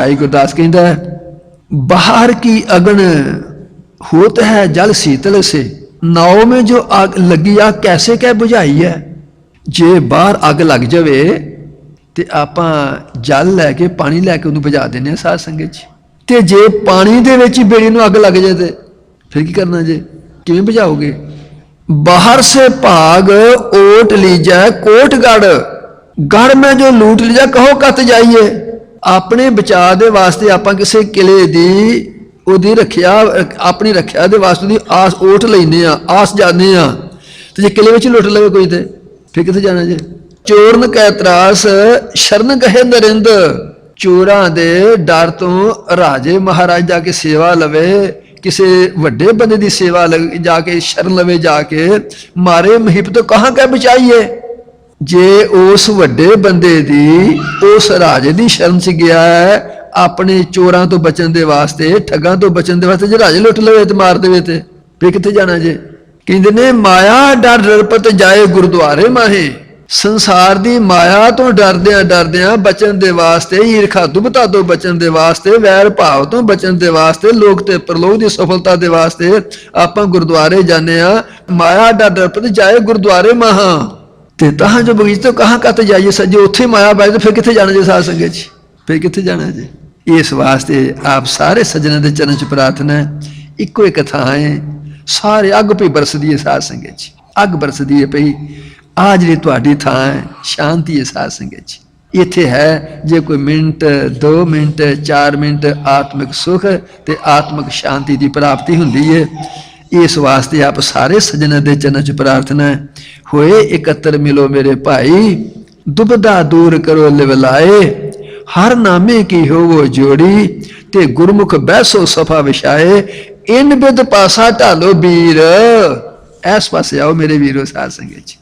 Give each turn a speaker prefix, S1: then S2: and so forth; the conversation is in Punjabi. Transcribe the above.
S1: ਭਾਈ ਗੁਰਦਾਸ ਕਹਿੰਦਾ ਬਾਹਰ ਕੀ ਅਗਨ ਹੋਤ ਹੈ ਜਲ ਸੀਤਲ ਸੇ? ਨਾਉ ਮੇ ਜੋ ਆਗ ਲੱਗੀ ਆ, ਕੈਸੇ ਕਹਿ ਬੁਝਾਈ ਹੈ? ਜੇ ਬਾਹਰ ਅੱਗ ਲੱਗ ਜਾਵੇ, ਤੇ ਆਪਾਂ ਜਲ ਲੈ ਕੇ, ਪਾਣੀ ਲੈ ਕੇ ਉਹਨੂੰ ਬੁਝਾ ਦਿੰਨੇ ਆ ਸਾਧ ਸੰਗਤ ਜੀ ਤੇ ਜੇ ਪਾਣੀ ਦੇ ਵਿੱਚ ਬੇੜੀ ਨੂੰ ਅੱਗ ਲੱਗ ਜਾਏ ਤੇ ਫਿਰ ਕੀ ਕਰਨਾ ਜੇ? ਕਿਵੇਂ ਬੁਝਾਓਗੇ? ਬਾਹਰ ਸੇ ਭਾਗ ਓਟ ਲੀਜੈ ਕੋਟ ਗੜ ਗੜ ਮੈਂ ਜੋ ਲੂਟ ਲੀਜਾ, ਕਹੋ ਕੱਤ ਜਾਈਏ? ਆਪਣੇ ਬਚਾਅ ਦੇ ਵਾਸਤੇ ਆਪਾਂ ਕਿਸੇ ਕਿਲੇ ਦੀ ਉਹਦੀ ਰੱਖਿਆ, ਆਪਣੀ ਰੱਖਿਆ ਦੇ ਵਾਸਤੇ ਦੀ ਆਸ ਓਟ ਲੈਨੇ ਆ ਆਸ ਜਾਂਦੇ ਆ ਤੇ ਜੇ ਕਿਲੇ ਵਿੱਚ ਲੁੱਟ ਲਵੇ ਕੋਈ ਤੇ, ਫਿਰ ਕਿੱਥੇ ਜਾਣਾ ਜੇ? ਚੋਰਨ ਕੈ ਤਰਾਸ, ਸ਼ਰਨ ਕਹੇ ਨਰਿੰਦ। ਚੋਰਾਂ ਦੇ ਡਰ ਤੋਂ ਰਾਜੇ ਮਹਾਰਾਜਾ ਕੇ ਸੇਵਾ ਲਵੇ, ਕਿਸੇ ਵੱਡੇ ਬੰਦੇ ਦੀ ਸੇਵਾ ਲਗ- ਜਾ ਕੇ ਸ਼ਰਨ ਲਵੇ, ਜਾ ਕੇ ਮਾਰੇ ਮਹਿਬ ਤੋਂ ਕਹਾਂ ਕੈ ਬਚਾਈਏ? ਜੇ ਉਸ ਵੱਡੇ ਬੰਦੇ ਦੀ, ਉਸ ਰਾਜੇ ਦੀ ਸ਼ਰਮ ਚ ਗਿਆ ਹੈ, ਆਪਣੇ ਚੋਰਾਂ ਤੋਂ ਬਚਣ ਦੇ ਵਾਸਤੇ, ਠੱਗਾਂ ਤੋਂ ਬਚਣ ਦੇ ਵਾਸਤੇ, ਜੇ ਰਾਜੇ ਲੁੱਟ ਲਵੇ ਤੇ ਮਾਰ ਦੇਵੇ ਤੇ ਫੇ ਕਿੱਥੇ ਜਾਣਾ ਜੇ? ਕਹਿੰਦੇ ਨੇ, ਮਾਇਆ ਡਰ ਡਰਪਤ ਜਾਏ ਗੁਰਦੁਆਰੇ ਮਾਹੇ। ਸੰਸਾਰ ਦੀ ਮਾਇਆ ਤੋਂ ਡਰਦਿਆਂ ਡਰਦਿਆਂ ਬਚਣ ਦੇ ਵਾਸਤੇ, ਈਰਖਾ ਦੁਬਤਾ ਤੋਂ ਬਚਣ ਦੇ ਵਾਸਤੇ, ਵੈਰ ਭਾਵ ਤੋਂ ਬਚਣ ਦੇ ਵਾਸਤੇ, ਲੋਕ ਤੇ ਪਰਲੋਕ ਦੀ ਸਫਲਤਾ ਦੇ ਵਾਸਤੇ ਆਪਾਂ ਗੁਰਦੁਆਰੇ ਜਾਂਦੇ ਆ ਮਾਇਆ ਡਰ ਡਰਪਤ ਜਾਏ ਗੁਰਦੁਆਰੇ ਮਾਹਾ। ਤੇ ਤਾਂ ਜੋ ਬਗੀਚ ਤੋਂ ਕਹਾਂ ਕਤ ਜਾਈਏ ਸੱਜੇ, ਉੱਥੇ ਮਾਇਆ ਬਾਈ ਤੇ ਫਿਰ ਕਿੱਥੇ ਜਾਣਾ ਜੇ ਸਾਧ ਸੰਗਤ ਜੀ? ਫਿਰ ਕਿੱਥੇ ਜਾਣਾ ਜੀ? ਇਸ ਵਾਸਤੇ ਆਪ ਸਾਰੇ ਸੱਜਣਾਂ ਦੇ ਚਰਨ ਚ ਪ੍ਰਾਰਥਨਾ ਹੈ, ਇੱਕੋ ਇੱਕ ਥਾਂ ਹੈ, ਸਾਰੇ ਅੱਗ ਪਈ ਬਰਸਦੀ ਹੈ ਸਾਧ ਸੰਗਤ ਜੀ। ਅੱਗ ਬਰਸਦੀ ਹੈ ਪਈ ਆ ਜਿਹੜੀ ਤੁਹਾਡੀ ਥਾਂ ਹੈ, ਸ਼ਾਂਤੀ ਹੈ ਸਾਧ ਸੰਗਤ ਜੀ। ਇੱਥੇ ਹੈ, ਜੇ ਕੋਈ ਮਿੰਟ 2 ਮਿੰਟ 4 ਮਿੰਟ ਆਤਮਿਕ ਸੁਖ ਤੇ ਆਤਮਿਕ ਸ਼ਾਂਤੀ ਦੀ ਪ੍ਰਾਪਤੀ ਹੁੰਦੀ ਹੈ ਇਸ ਵਾਸਤੇ ਆਪ ਸਾਰੇ ਸੱਜਣਾਂ ਦੇ ਚਰਨਾਂ 'ਚ ਪ੍ਰਾਰਥਨਾ ਹੋਏ ਇਕੱਤਰ ਮਿਲੋ ਮੇਰੇ ਭਾਈ ਦੁਬਦਾ ਦੂਰ ਕਰੋ ਲਿਵਲਾਏ। ਹਰ ਨਾਮੇ ਕੀ ਹੋਵੋ ਜੋੜੀ, ਤੇ ਗੁਰਮੁਖ ਬੈਸੋ ਸਫਾ ਵਿਛਾਏ। ਇਨ ਬਿਦ ਪਾਸਾ ਢਾਲੋ ਵੀਰ ਐਸ ਪਾਸੇ ਆਓ ਮੇਰੇ ਵੀਰੋ, ਸਾਧ ਸੰਗਤ